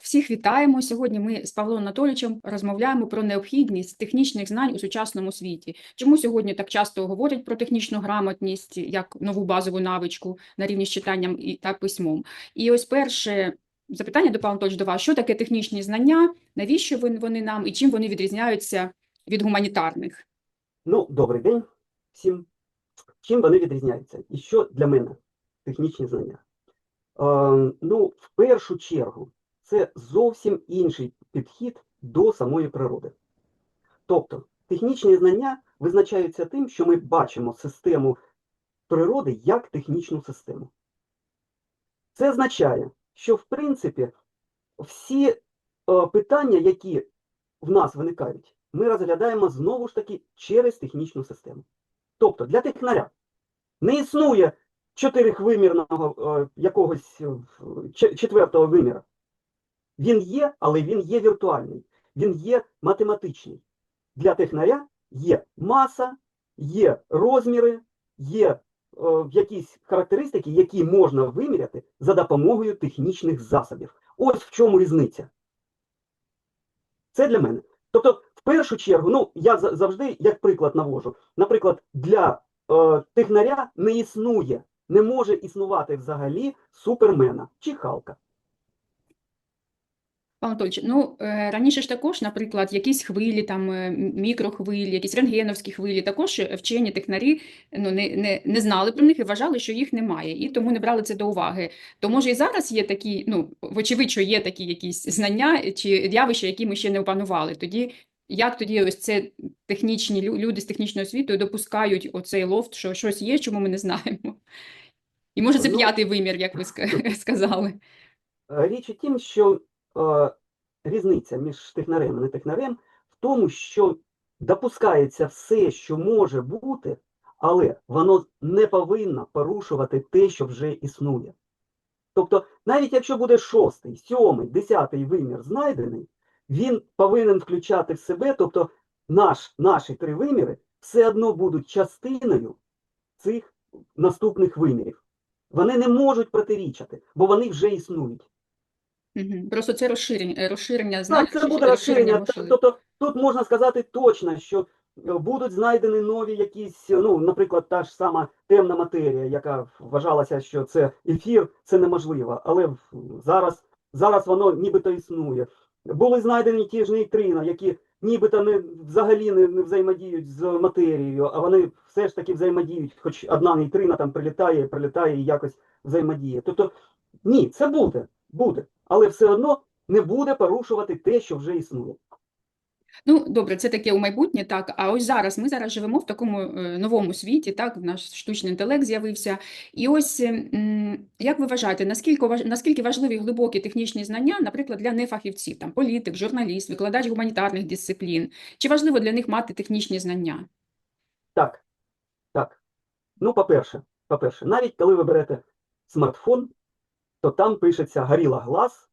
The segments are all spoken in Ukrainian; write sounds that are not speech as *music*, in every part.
Всіх вітаємо. Сьогодні ми з Павлом Анатолійовичем розмовляємо про необхідність технічних знань у сучасному світі. Чому сьогодні так часто говорять про технічну грамотність як нову базову навичку на рівні з читанням і та письмом? І ось перше запитання до Павла Анатолійовича до вас: що таке технічні знання, навіщо вони нам і чим вони відрізняються від гуманітарних? Ну, добрий день всім. Чим вони відрізняються? І що для мене технічні знання? Е, ну, в першу чергу, це зовсім інший підхід до самої природи. Тобто, технічні знання визначаються тим, що ми бачимо систему природи як технічну систему. Це означає, що, в принципі, всі е, питання, які в нас виникають, ми розглядаємо знову ж таки через технічну систему. Тобто для технаря не існує чотирихвимірного е, якогось е, четвертого виміра. Він є, але він є віртуальний, він є математичний. Для технаря є маса, є розміри, є е, якісь характеристики, які можна виміряти за допомогою технічних засобів. Ось в чому різниця. Це для мене. Тобто, в першу чергу, ну я завжди як приклад навожу. Наприклад, для е, технаря не існує, не може існувати взагалі супермена чи Халка. Павло Анатолійович, ну е, раніше ж також, наприклад, якісь хвилі, там е, мікрохвилі, якісь рентгеновські хвилі, також е, вчені технарі ну, не, не, не знали про них і вважали, що їх немає, і тому не брали це до уваги. То може і зараз є такі, ну вочевидь, що є такі якісь знання чи явища, які ми ще не опанували. Тоді як тоді ось це технічні люди з технічною освітою допускають оцей лофт, що щось є, чому ми не знаємо? І може це Ну, п'ятий вимір, як ви *laughs* сказали. Річ у тім, що е, різниця між технарем і не технарем в тому, що допускається все, що може бути, але воно не повинно порушувати те, що вже існує. Тобто, навіть якщо буде шостий, сьомий, десятий вимір знайдений, він повинен включати в себе, тобто наш, наші три виміри все одно будуть частиною цих наступних вимірів. Вони не можуть протирічати, бо вони вже існують. Просто це розширення, розширення знань, Так, це буде розширення. Можливостей. Тобто тут можна сказати точно, що е, будуть знайдені нові якісь, ну, наприклад, та ж сама темна матерія, яка вважалася, що це ефір, це неможливо. Але зараз, зараз воно нібито існує. Були знайдені ті ж нейтрино, які нібито не, взагалі не, не взаємодіють з матерією, а вони все ж таки взаємодіють, хоч одна нейтрина там прилітає, прилітає і якось взаємодіє. Тобто, ні, це буде, буде, але все одно не буде порушувати те, що вже існує. Ну, добре, це таке у майбутнє, так. А ось зараз ми зараз живемо в такому е, новому світі, так, наш штучний інтелект з'явився. І ось м, як ви вважаєте, наскільки наскільки важливі глибокі технічні знання, наприклад, для нефахівців, там політик, журналіст, викладач гуманітарних дисциплін? Чи важливо для них мати технічні знання? Так, так. Ну, по-перше, по-перше, навіть коли ви берете смартфон, то там пишеться Gorilla Glass,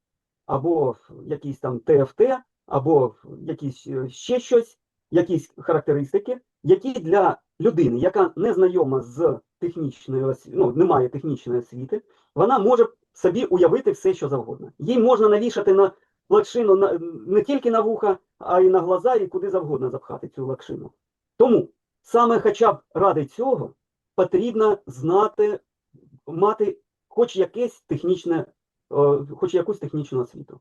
або якийсь там ТФТ, або якісь е, ще щось, якісь характеристики, які для людини, яка не знайома з технічною осві- ну, не має технічної освіти, вона може собі уявити все, що завгодно. Їй можна навішати на лакшину на, не тільки на вуха, а й на глаза, і куди завгодно запхати цю лакшину. Тому саме хоча б ради цього потрібно знати, мати хоч якесь технічне, хоч якусь технічну освіту.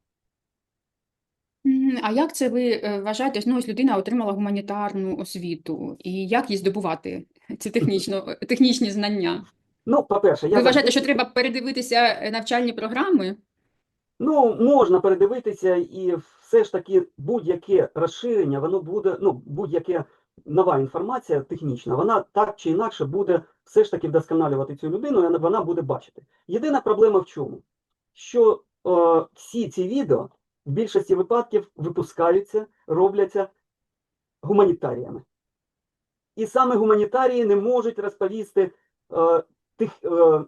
А як це ви е, вважаєте? Ну, ось людина отримала гуманітарну освіту, і як їй здобувати ці технічно, *laughs* технічні знання? Ну, по-перше, я Ви вважаєте, що треба передивитися е, навчальні програми? Ну, можна передивитися, і все ж таки будь-яке розширення, воно буде, ну, будь-яке нова інформація технічна, вона так чи інакше буде все ж таки вдосконалювати цю людину, і вона буде бачити. Єдина проблема в чому? Що е, всі ці відео в більшості випадків випускаються, робляться гуманітаріями. І саме гуманітарії не можуть розповісти е, тих е,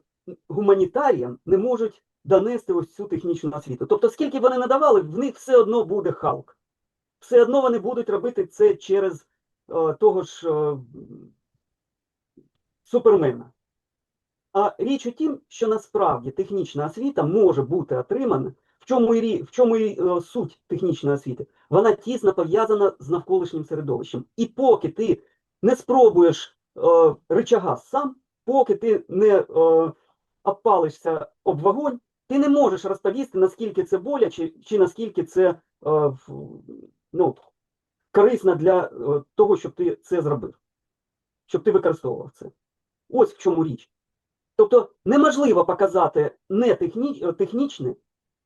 гуманітаріям, не можуть донести ось цю технічну освіту. Тобто, скільки вони не давали, в них все одно буде Халк. Все одно вони будуть робити це через того ж е, супермена. А річ у тім, що насправді технічна освіта може бути отримана в чому і, в чому і е, суть технічної освіти? Вона тісно пов'язана з навколишнім середовищем. І поки ти не спробуєш е, рычага сам, поки ти не е, обпалишся об вогонь, ти не можеш розповісти, наскільки це боляче, чи наскільки це е, ну, корисно для е, того, щоб ти це зробив, щоб ти використовував це. Ось в чому річ. Тобто неможливо показати не техні, е, технічне,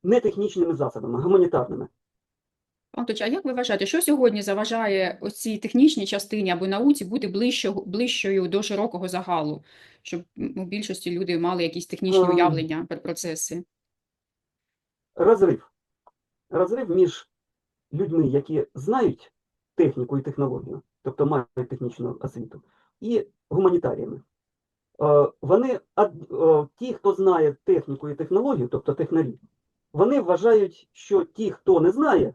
не технічними засобами, гуманітарними. Пан Точ, а як ви вважаєте, що сьогодні заважає цій технічній частині або науці бути ближчою, ближчою до широкого загалу, щоб у більшості люди мали якісь технічні Ем. уявлення про процеси? Розрив. Розрив між людьми, які знають техніку і технологію, тобто мають технічну освіту, і гуманітаріями. Е, Вони, е, ті, хто знає техніку і технологію, тобто технарі, вони вважають, що ті, хто не знає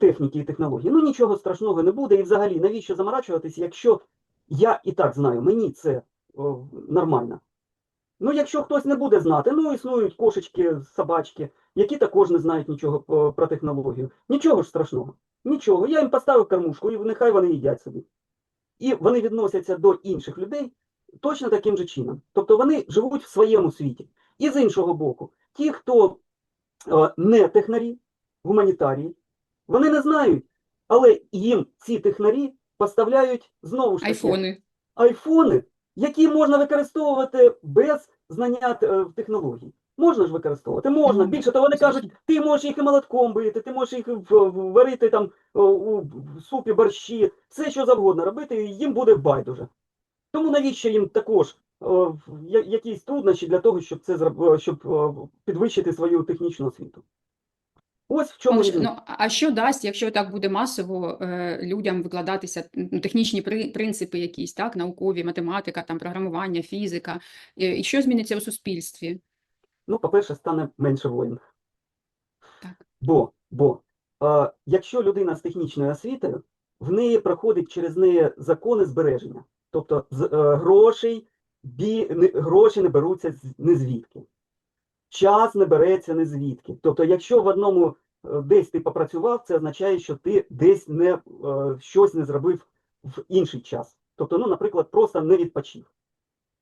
техніки і технології, ну нічого страшного не буде. І взагалі, навіщо заморачуватись, якщо я і так знаю, мені це нормально. Ну, якщо хтось не буде знати, ну існують кошечки, собачки, які також не знають нічого о, про технологію. Нічого ж страшного. Нічого. Я їм поставив кормушку, і нехай вони їдять собі. І вони відносяться до інших людей точно таким же чином. Тобто вони живуть в своєму світі. І з іншого боку, ті, хто е, не технарі, гуманітарії, вони не знають, але їм ці технарі поставляють знову ж таки Айфони. айфони, які можна використовувати без знання е, технологій. Можна ж використовувати, можна. Більше того, вони кажуть, ти можеш їх і молотком бити, ти можеш їх варити там у супі, борщі, все що завгодно робити, і їм буде байдуже. Тому навіщо їм також я- якісь труднощі для того, щоб це щоб підвищити свою технічну освіту? Ось в чому Але ну, а що дасть, якщо так буде масово е, людям викладатися ну, технічні при, принципи якісь, так, наукові, математика, там, програмування, фізика, і, і що зміниться у суспільстві? Ну, по-перше, стане менше воїн. Так. Бо, бо е, якщо людина з технічною освітою, в неї проходить через неї закони збереження. Тобто з, е, грошей, бі, не, гроші не беруться з, не звідки. Час не береться не звідки. Тобто, якщо в одному е, десь ти попрацював, це означає, що ти десь не, е, щось не зробив в інший час. Тобто, ну, наприклад, просто не відпочив.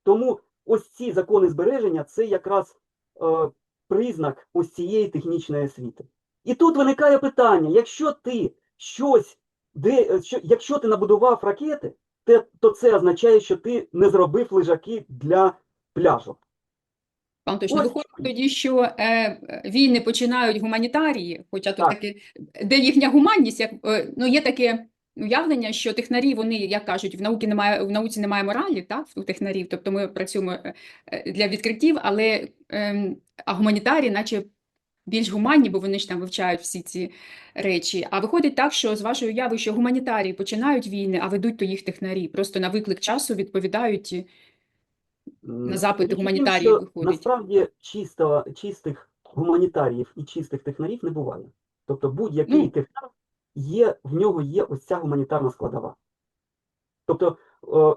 Тому ось ці закони збереження це якраз е, признак ось цієї технічної освіти. І тут виникає питання: якщо ти щось, де, е, що, якщо ти набудував ракети, те, то це означає, що ти не зробив лежаки для пляжу. Пан точно Ось виходить тоді, що е, війни починають гуманітарії, хоча тут Так. таки, де їхня гуманність, як е, ну є таке уявлення, що технарі, вони, як кажуть, в науці немає в науці немає моралі, так, у технарів, тобто ми працюємо е, е, для відкриттів, але ем, а гуманітарії, наче більш гуманні, бо вони ж там вивчають всі ці речі. А виходить так, що з вашої уяви, що гуманітарії починають війни, а ведуть то їх технарі, просто на виклик часу відповідають. М, запити тім, гуманітаріїв. Насправді чисто, чистих гуманітаріїв і чистих технарів не буває. Тобто будь-який Ну. технар є, в нього є ось ця гуманітарна складова. Тобто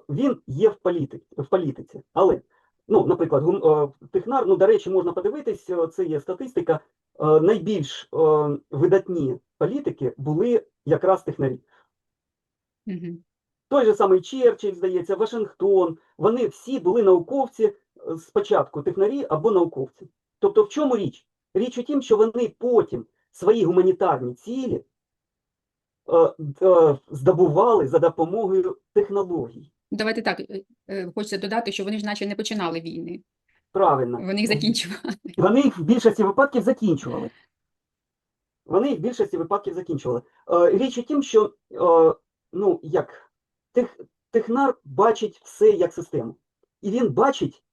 він є в політиці, в політиці. Але, ну, наприклад, гум, технар, ну, до речі, можна подивитись, це є статистика. Найбільш видатні політики були якраз технарі. Мгм. Той же самий Черчилль, здається, Вашингтон, вони всі були науковці е, спочатку, технарі або науковці. Тобто, в чому річ? Річ у тім, що вони потім свої гуманітарні цілі е, е, здобували за допомогою технологій. Давайте так, е, е, хочеться додати, що вони ж наче не починали війни, Правильно. вони їх закінчували. *laughs* Вони їх в більшості випадків закінчували. Вони їх в більшості випадків закінчували. Річ у тім, що ну, як, тех, технар бачить все як систему. І він бачить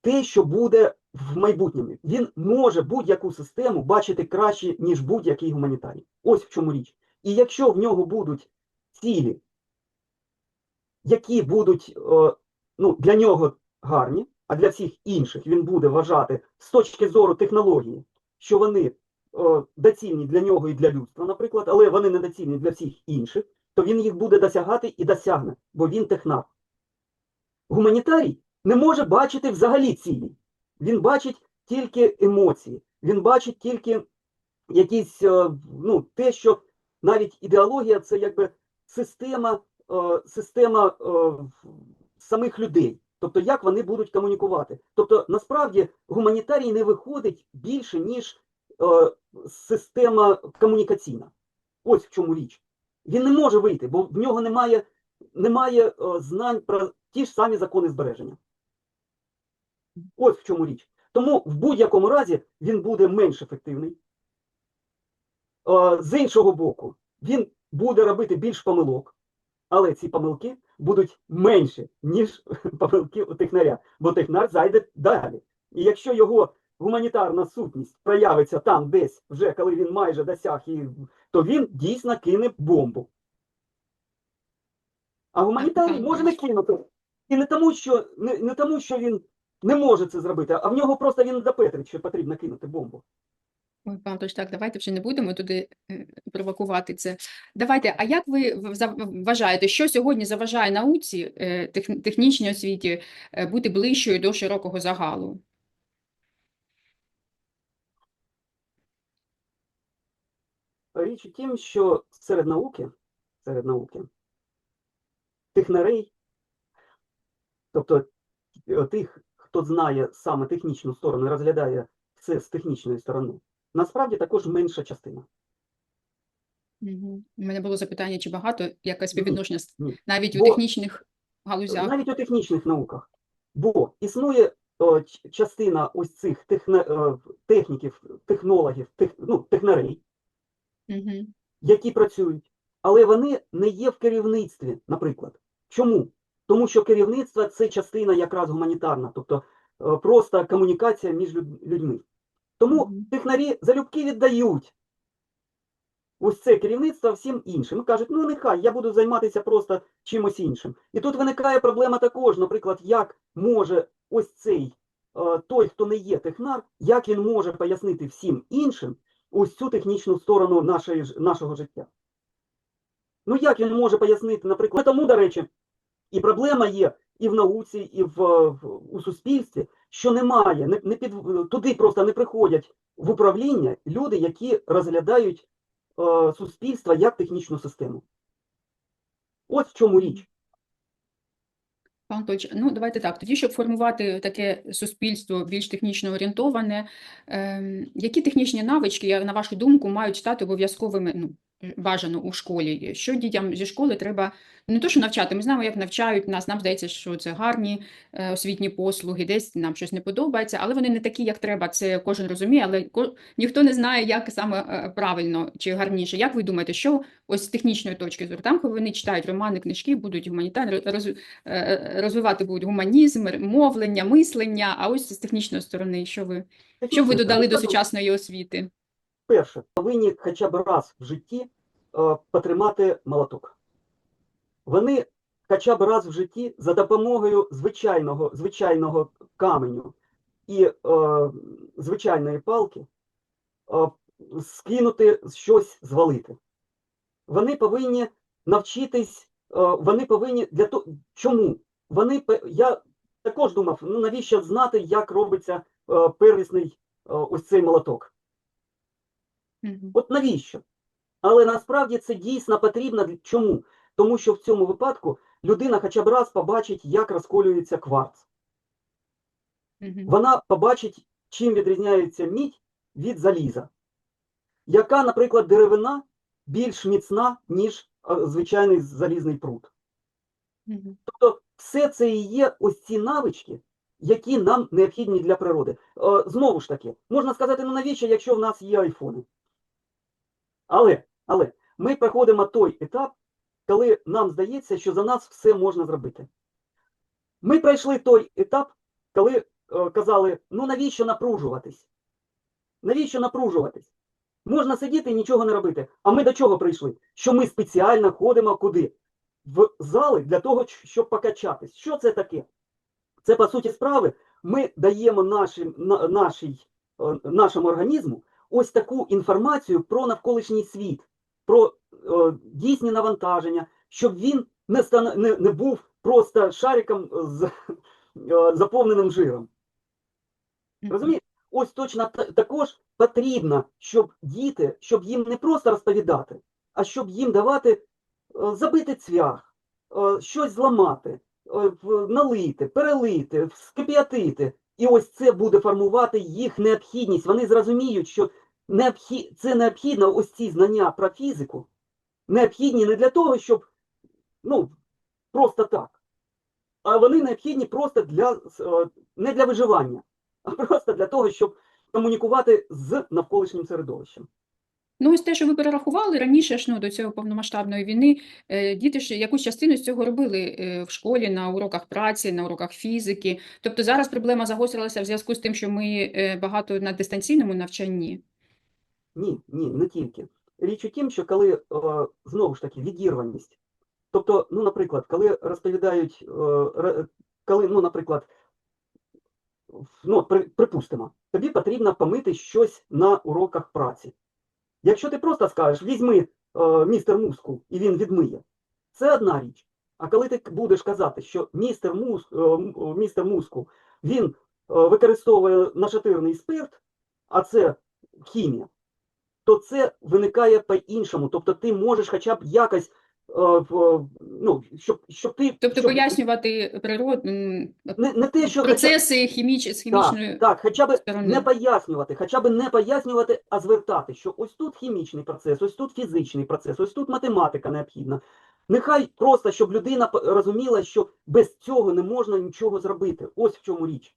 те, що буде в майбутньому. Він може будь-яку систему бачити краще, ніж будь-який гуманітарій. Ось в чому річ. І якщо в нього будуть цілі, які будуть е, ну, для нього гарні, а для всіх інших він буде вважати з точки зору технології, що вони е, доцільні для нього і для людства, наприклад, але вони не доцільні для всіх інших, то він їх буде досягати і досягне, бо він технар. Гуманітарій не може бачити взагалі цілі. Він бачить тільки емоції, він бачить тільки якісь, е, ну, те, що навіть ідеологія це якби система, е, система е, самих людей. Тобто, як вони будуть комунікувати. Тобто, насправді гуманітарій не виходить більше, ніж система комунікаційна. Ось в чому річ. Він не може вийти, бо в нього немає, немає е, знань про ті ж самі закони збереження. Ось в чому річ. Тому в будь-якому разі він буде менш ефективний. Е, З іншого боку, він буде робити більш помилок, але ці помилки будуть менші, ніж *laughs* помилки у технаря, бо технар зайде далі. І якщо його гуманітарна сутність проявиться там десь, вже коли він майже досяг її, то він дійсно кине бомбу. А гуманітарій може не кинути. І не тому, що, не, не тому, що він не може це зробити, а в нього просто він запетрить, що потрібно кинути бомбу. Ой, пан Тож, так, давайте вже не будемо туди е, провокувати це. Давайте, а як ви вважаєте, що сьогодні заважає науці, е, технічній освіті е, бути ближчою до широкого загалу? Річ у тім, що серед науки, серед науки, технарей, тобто е, тих, хто знає саме технічну сторону і розглядає все з технічної сторони, насправді також менша частина. У мене було запитання, чи багато якесь Ні, співвідношення з- ні. навіть у технічних галузях? Навіть у технічних науках. Бо існує о, частина ось цих техне, е, техніків, технологів, тех, ну, технарей, Мгм. які працюють, але вони не є в керівництві, наприклад. Чому? Тому що керівництво це частина якраз гуманітарна, тобто е, просто комунікація між людьми. Тому технарі залюбки віддають ось це керівництво всім іншим. І кажуть, ну нехай я буду займатися просто чимось іншим. І тут виникає проблема також, наприклад, як може ось цей е, той, хто не є технар, як він може пояснити всім іншим ось цю технічну сторону нашої, нашого життя. Ну як він може пояснити, наприклад, тому, до речі, і проблема є і в науці, і в, в- у суспільстві, що немає, не, не під, туди просто не приходять в управління люди, які розглядають е, суспільство як технічну систему. Ось в чому річ. Пан Точ, ну давайте так. Тоді, щоб формувати таке суспільство більш технічно орієнтоване, е, які технічні навички, я- на вашу думку, мають стати обов'язковими, ну, бажано у школі? Що дітям зі школи треба не то, що навчати, ми знаємо, як навчають нас, нам здається, що це гарні е, освітні послуги, десь нам щось не подобається, але вони не такі, як треба, це кожен розуміє, але ніхто не знає, як саме е, правильно чи гарніше. Як ви думаєте, що ось з технічної точки зору, там, коли вони читають романи, книжки, будуть гуманітарні, е, розвивати будуть гуманізм, мовлення, мислення, а ось з технічної сторони, що ви, що ви додали до сучасної освіти? Перше, повинні хоча б раз в житті е, потримати молоток. Вони хоча б раз в житті за допомогою звичайного, звичайного каменю і е, звичайної палки е, скинути щось звалити. Вони повинні навчитись, е, вони повинні для того. Чому? Вони я також думав, ну навіщо знати, як робиться е, первісний е, ось цей молоток. Мгм. От навіщо? Але насправді це дійсно потрібно. Чому? Тому що в цьому випадку людина хоча б раз побачить, як розколюється кварц. Мгм. Вона побачить, чим відрізняється мідь від заліза. Яка, наприклад, деревина більш міцна, ніж е, звичайний залізний прут. Мгм. Тобто, все це і є ось ці навички, які нам необхідні для природи. Е, Знову ж таки, можна сказати, ну навіщо, якщо в нас є айфони? Але, але ми проходимо той етап, коли нам здається, що за нас все можна зробити. Ми пройшли той етап, коли е, казали, ну навіщо напружуватись? Навіщо напружуватись? Можна сидіти і нічого не робити. А ми до чого прийшли? Що ми спеціально ходимо куди? В зали для того, щоб покачатись. Що це таке? Це, по суті справи, ми даємо нашим, на, нашій, е, нашому організму ось таку інформацію про навколишній світ, про е, дійсні навантаження, щоб він не, стан, не, не був просто шариком з е, заповненим жиром. Розумієте? Ось точно та- також потрібно, щоб діти, щоб їм не просто розповідати, а щоб їм давати е, забити цвях, щось зламати, налити, перелити, скип'ятити. І ось це буде формувати їх необхідність. Вони зрозуміють, що це необхідно, ось ці знання про фізику, необхідні не для того, щоб ну, просто так. А вони необхідні просто для е, не для виживання, а просто для того, щоб комунікувати з навколишнім середовищем. Ну, ось те, що ви перерахували раніше ж ну, до цього повномасштабної війни, е, діти ж якусь частину з цього робили е, в школі, на уроках праці, на уроках фізики. Тобто зараз проблема загострилася в зв'язку з тим, що ми е, багато на дистанційному навчанні. Ні, ні, не тільки. Річ у тім, що коли знову ж таки відірваність. Тобто, ну, наприклад, коли розповідають, коли, ну, наприклад, ну, при, припустимо, тобі потрібно помити щось на уроках праці. Якщо ти просто скажеш, візьми е, містер муску, і він відмиє, це одна річ. А коли ти будеш казати, що містер, мус, е, е, містер муску він е, використовує нашатирний спирт, а це хімія, то це виникає по-іншому. Тобто ти можеш хоча б якось, ну, щоб, щоб ти. Тобто щоб, пояснювати природу, не, не те, що хоча хіміч, з хімічної так, так, хоча б сторони. не пояснювати, хоча б не пояснювати, а звертати, що ось тут хімічний процес, ось тут фізичний процес, ось тут математика необхідна. Нехай просто, щоб людина розуміла, що без цього не можна нічого зробити. Ось в чому річ.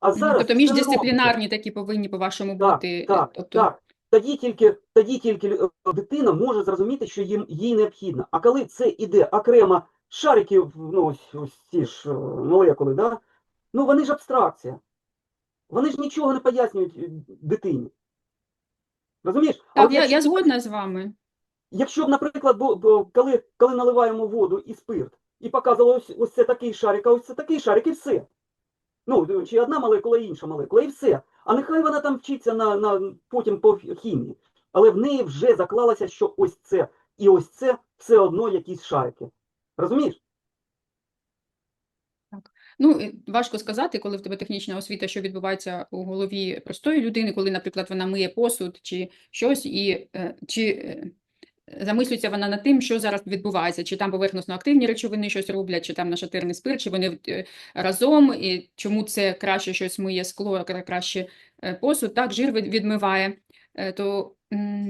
А зараз Тобто міждисциплінарні такі повинні, по-вашому, Так, бути. е, так, тобто, так. Тоді тільки, тоді тільки е, дитина може зрозуміти, що їм їй необхідно. А коли це іде окремо шарики, ну ось, ось ці ж е, молекули, да? ну вони ж абстракція. Вони ж нічого не пояснюють е, дитині. Розумієш? Так, от я, якщо, я згодна з вами. якщо б, наприклад, бо, бо, коли, коли наливаємо воду і спирт, і показувало ось, ось це такий шарик, а ось це такий шарик, і все. Ну, чи одна молекула, і інша молекула, і все. А нехай вона там вчиться на, на, потім по хімії. Але в неї вже заклалося, що ось це і ось це все одно якісь шарики. Розумієш? Ну, важко сказати, коли в тебе технічна освіта, що відбувається у голові простої людини, коли, наприклад, вона миє посуд чи щось, і е, чи е, замислюється вона над тим, що зараз відбувається, чи там поверхносно активні речовини щось роблять, чи там нашатирний спирт, чи вони е, разом, і чому це краще щось миє скло, краще е, посуд, так, жир відмиває. Е, То,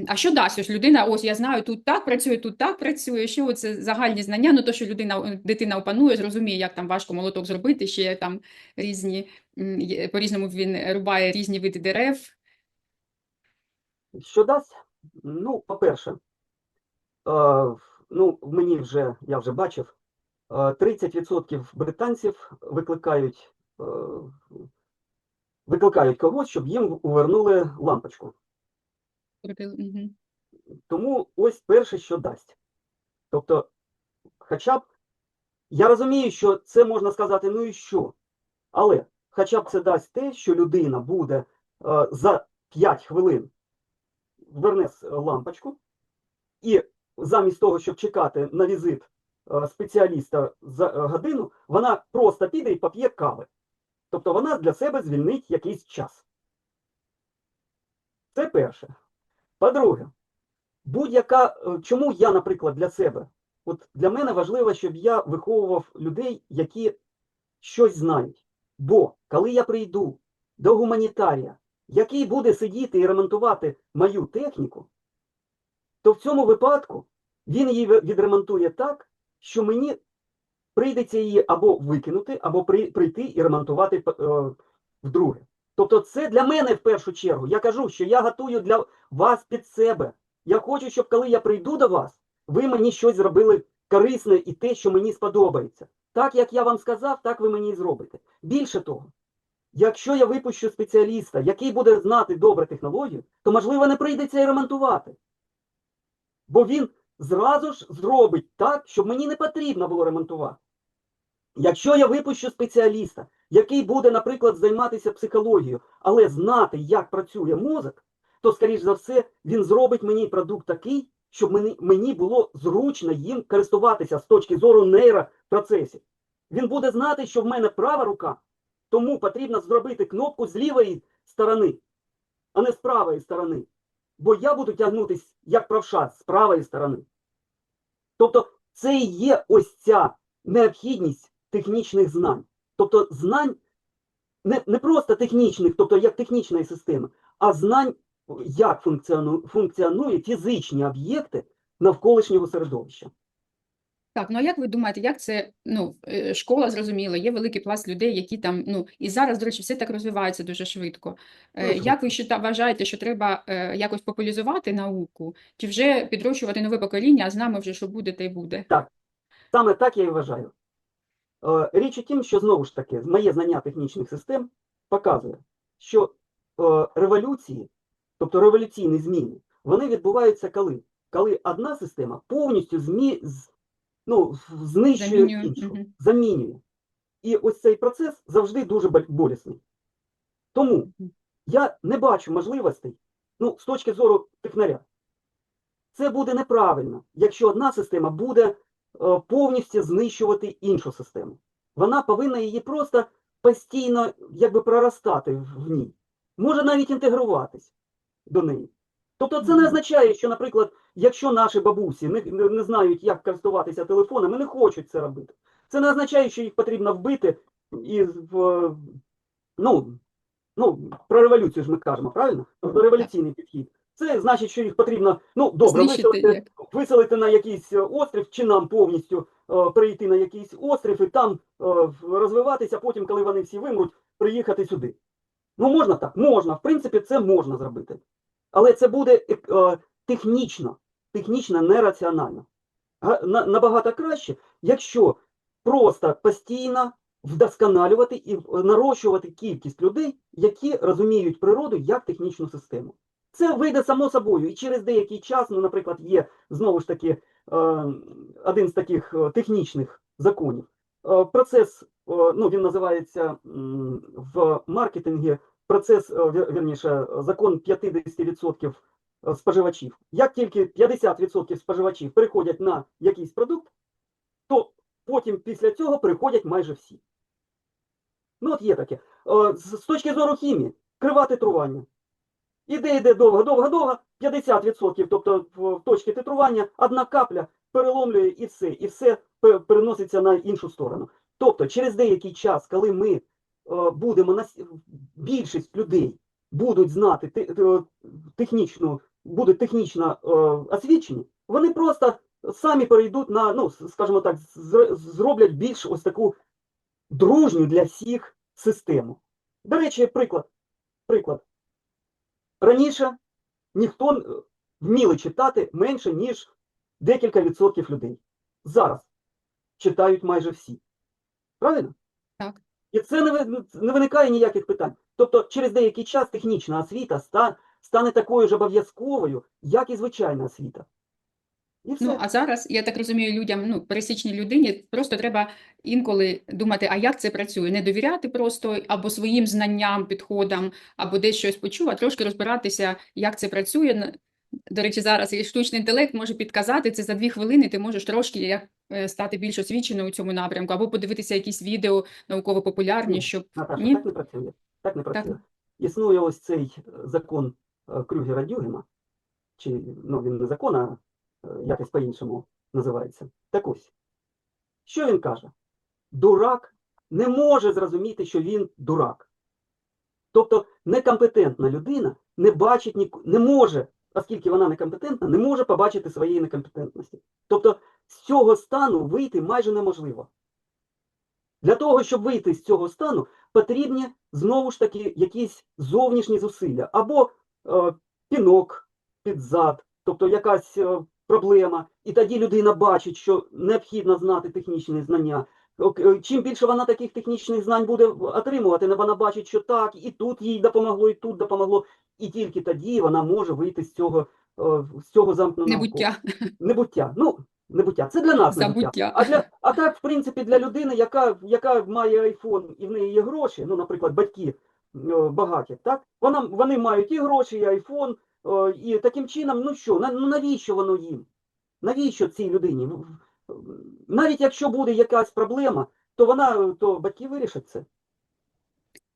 а що дасть? Ось людина, ось я знаю, тут так працює, тут так працює. Що це загальні знання? Ну то, що людина, дитина опанує, зрозуміє, як там важко молоток зробити, ще там різні, по-різному він рубає різні види дерев. Що дасть? Ну, по-перше, ну, мені вже, я вже бачив, е, 30% британців викликають, е, викликають когось, щоб їм увернули лампочку. Тому ось перше, що дасть. Тобто, хоча б, я розумію, що це можна сказати, ну і що? Але хоча б це дасть те, що людина буде е, за 5 хвилин верне лампочку, і замість того, щоб чекати на візит е, спеціаліста за е, годину, вона просто піде і поп'є кави. Тобто вона для себе звільнить якийсь час. Це перше. По-друге, будь-яка, е, чому я, наприклад, для себе? От для мене важливо, щоб я виховував людей, які щось знають. Бо коли я прийду до гуманітарія, який буде сидіти і ремонтувати мою техніку, то в цьому випадку він її відремонтує так, що мені прийдеться її або викинути, або при- прийти і ремонтувати е, вдруге. Тобто, це для мене в першу чергу. Я кажу, що я готую для вас під себе. Я хочу, щоб коли я прийду до вас, ви мені щось зробили корисне і те, що мені сподобається. Так як я вам сказав, так ви мені і зробите. Більше того, якщо я випущу спеціаліста, який буде знати добре технологію, то можливо не прийдеться і ремонтувати. Бо він зразу ж зробить так, щоб мені не потрібно було ремонтувати. Якщо я випущу спеціаліста, який буде, наприклад, займатися психологією, але знати, як працює мозок, то, скоріш за все, він зробить мені продукт такий, щоб мені, було зручно їм користуватися з точки зору нейропроцесів. Він буде знати, що в мене права рука, тому потрібно зробити кнопку з лівої сторони. а не з правої сторони. Бо я буду тягнутись як правша з правої сторони. Тобто, це і є ось ця необхідність технічних знань. Тобто знань не, не просто технічних, тобто як технічної системи, а знань, як функціонують функціонує фізичні об'єкти навколишнього середовища. Так, ну а як ви думаєте, як це, ну, е, школа, зрозуміло, є великий пласт людей, які там, ну, і зараз, до речі, все так розвивається дуже швидко. Е, Як ви ще вважаєте, що треба е, якось популяризувати науку, чи вже підрощувати нове покоління, а з нами вже що буде, те й буде? Саме так я і вважаю. Е, Річ у тім, що знову ж таки, моє знання технічних систем показує, що е, революції, тобто революційні зміни, вони відбуваються коли? Коли одна система повністю змі... з- ну, знищує Замінює, іншу, мгм. замінює. І ось цей процес завжди дуже боль- болісний. Тому Мгм. я не бачу можливостей, ну, з точки зору технаря. Це буде неправильно, якщо одна система буде е, повністю знищувати іншу систему. Вона повинна її просто постійно якби проростати в в ній. Може навіть інтегруватись до неї. Тобто це не означає, що, наприклад, якщо наші бабусі не, не, не знають, як користуватися телефонами, не хочуть це робити. Це не означає, що їх потрібно вбити і в, ну, ну, про революцію ж ми кажемо, правильно? Тобто революційний підхід. Це значить, що їх потрібно, ну, добре, виселити, виселити на якийсь е, острів, чи нам повністю е, перейти на якийсь острів і там е, розвиватися, потім, коли вони всі вимруть, приїхати сюди. Ну, можна так? Можна. В принципі, це можна зробити. Але це буде е, е, технічно, технічно нераціонально. На- Набагато краще, якщо просто постійно вдосконалювати і в- нарощувати кількість людей, які розуміють природу як технічну систему. Це вийде само собою, і через деякий час, ну, наприклад, є знову ж таки е, один з таких е, технічних законів. Е, Процес, е, ну він називається в маркетингі процес, е, вірніше, закон 50% споживачів. Як тільки 50% споживачів переходять на якийсь продукт, то потім після цього переходять майже всі. Ну, от є таке. Е, З точки зору хімії, крива титрування. Іде, йде довго, довго, довго, 50%, тобто в точці титрування, одна капля переломлює і все, і все переноситься на іншу сторону. Тобто, через деякий час, коли ми е, будемо нас... більшість людей будуть знати те- технічну, будуть технічно е, освічені, вони просто самі перейдуть на, ну, скажімо так, зроблять більш ось таку дружню для всіх систему. До речі, приклад. Приклад. Раніше ніхто е, вміли читати менше, ніж декілька відсотків людей. Зараз читають майже всі. Правильно? І це не, не виникає ніяких питань. Тобто, через деякий час технічна освіта ста, стане такою ж обов'язковою, як і звичайна освіта. Ну, а зараз, я так розумію, людям, ну, пересічній людині, просто треба інколи думати, а як це працює? Не довіряти просто або своїм знанням, підходам, або десь щось почув, а трошки розбиратися, як це працює. До речі, зараз і штучний інтелект може підказати це за дві хвилини. Ти можеш трошки як е, стати більш освіченою у цьому напрямку, або подивитися якісь відео науково-популярні, Ні, щоб Наташа, ні? так не працює. Так не працює. Існує ось цей е, закон е, Крюгера Дюгена, чи ну, він не закон, а якось по-іншому називається. Так ось. Що він каже? Дурак не може зрозуміти, що він дурак. Тобто некомпетентна людина не бачить не може, оскільки вона некомпетентна, не може побачити своєї некомпетентності. Тобто з цього стану вийти майже неможливо. Для того, щоб вийти з цього стану, потрібні знову ж таки якісь зовнішні зусилля, або е, пінок під зад, тобто якась е, проблема, і тоді людина бачить, що необхідно знати технічні знання. Е, Чим більше вона таких технічних знань буде отримувати, вона бачить, що так, і тут їй допомогло, і тут допомогло, і тільки тоді вона може вийти з цього, е, з цього замкненого небуття, Небуття. Ну, небуття. Це для нас небуття. А, для, а так, в принципі, для людини, яка, яка має айфон і в неї є гроші, ну, наприклад, батьки е, багаті, так? Вона, вони мають і гроші, і айфон, і таким чином, ну що, ну навіщо воно їм? Навіщо цій людині? Навіть якщо буде якась проблема, то вона, то батьки вирішать це.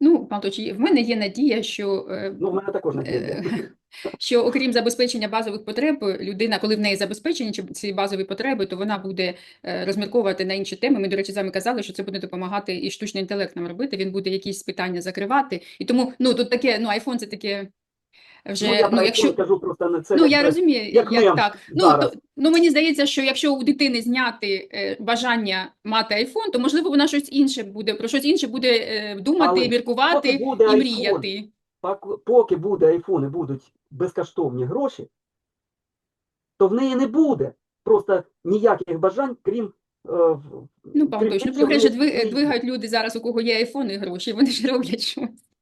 Ну, Павло, чи в мене є надія, що е, Ну, в мене також надія. Е, що окрім забезпечення базових потреб, людина, коли в неї забезпечені ці базові потреби, то вона буде е, розмірковувати на інші теми. Ми, до речі, з вами казали, що це буде допомагати і штучний інтелект нам робити. Він буде якісь питання закривати. І тому ну тут таке, ну айфон це таке вже. Ну, я ну, якщо кажу просто на це. Ну, як я розумію, як як, так. Ну, зараз. то, ну, мені здається, що якщо у дитини зняти е, бажання мати айфон, то можливо вона щось інше буде, про щось інше буде е, думати, Але міркувати буде і iPhone, мріяти. Поки буде айфони будуть безкоштовні гроші, то в неї не буде просто ніяких бажань, крім. е, Ну, крім Анатолійович, тих, ну що двигають люди зараз, у кого є айфон і гроші, вони ж роблять щось.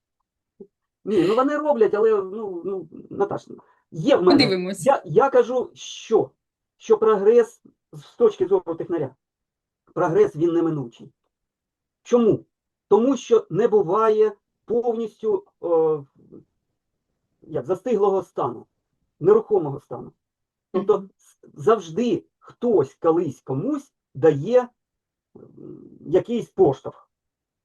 Ні, ну вони роблять, але ну, ну Наташ, є в мене. Подивимось. Я, я кажу, що? Що прогрес з точки зору технаря, прогрес він неминучий. Чому? Тому що не буває повністю е, як, застиглого стану, нерухомого стану. Тобто завжди хтось колись комусь дає якийсь поштовх.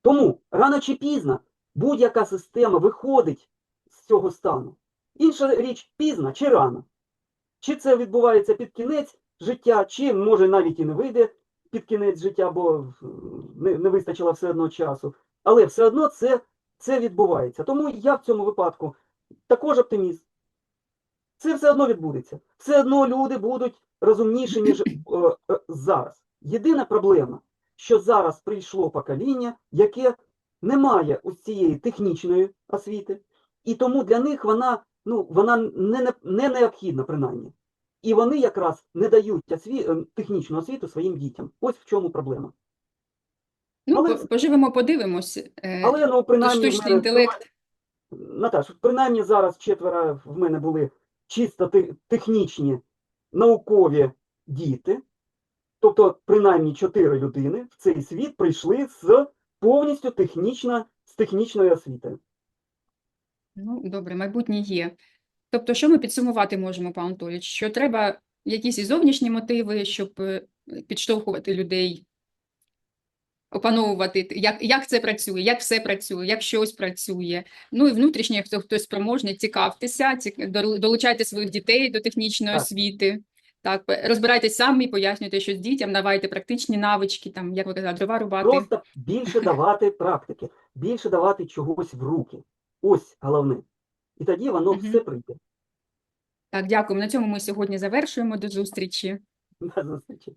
Тому рано чи пізно будь-яка система виходить з цього стану. Інша річ пізно чи рано. Чи це відбувається під кінець життя, чи може навіть і не вийде під кінець життя, бо е, не, не вистачило все одно часу. Але все одно це, це відбувається. Тому я в цьому випадку також оптиміст. Це все одно відбудеться. Все одно люди будуть розумніші, ніж е, е, зараз. Єдина проблема, що зараз прийшло покоління, яке не має ось цієї технічної освіти, і тому для них вона, ну, вона не, не, не необхідна, принаймні. І вони якраз не дають осві... е, технічну освіту своїм дітям. Ось в чому проблема. Ну, але- по- поживемо, подивимось. Е, Але ну, принаймні, штучний мене- інтелект. Наташ, принаймні зараз четверо в мене були чисто технічні наукові діти. Тобто, принаймні чотири людини в цей світ прийшли з повністю технічно, з технічною освітою. Ну, добре, майбутнє є. Тобто, що ми підсумувати можемо, пан Анатолійович? Що треба якісь і зовнішні мотиви, щоб е, підштовхувати людей, опановувати, як, як це працює, як все працює, як щось працює. Ну і внутрішнє, хто хтось спроможний, цікавтеся, цік- долучайте своїх дітей до технічної Так. освіти. Так, розбирайтесь самі, пояснюйте щось дітям, давайте практичні навички, там, як ви казали, дрова рубати. Просто більше давати практики, більше давати чогось в руки. Ось головне. І тоді воно угу. все прийде. Так, дякуємо. На цьому ми сьогодні завершуємо. До зустрічі. До зустрічі.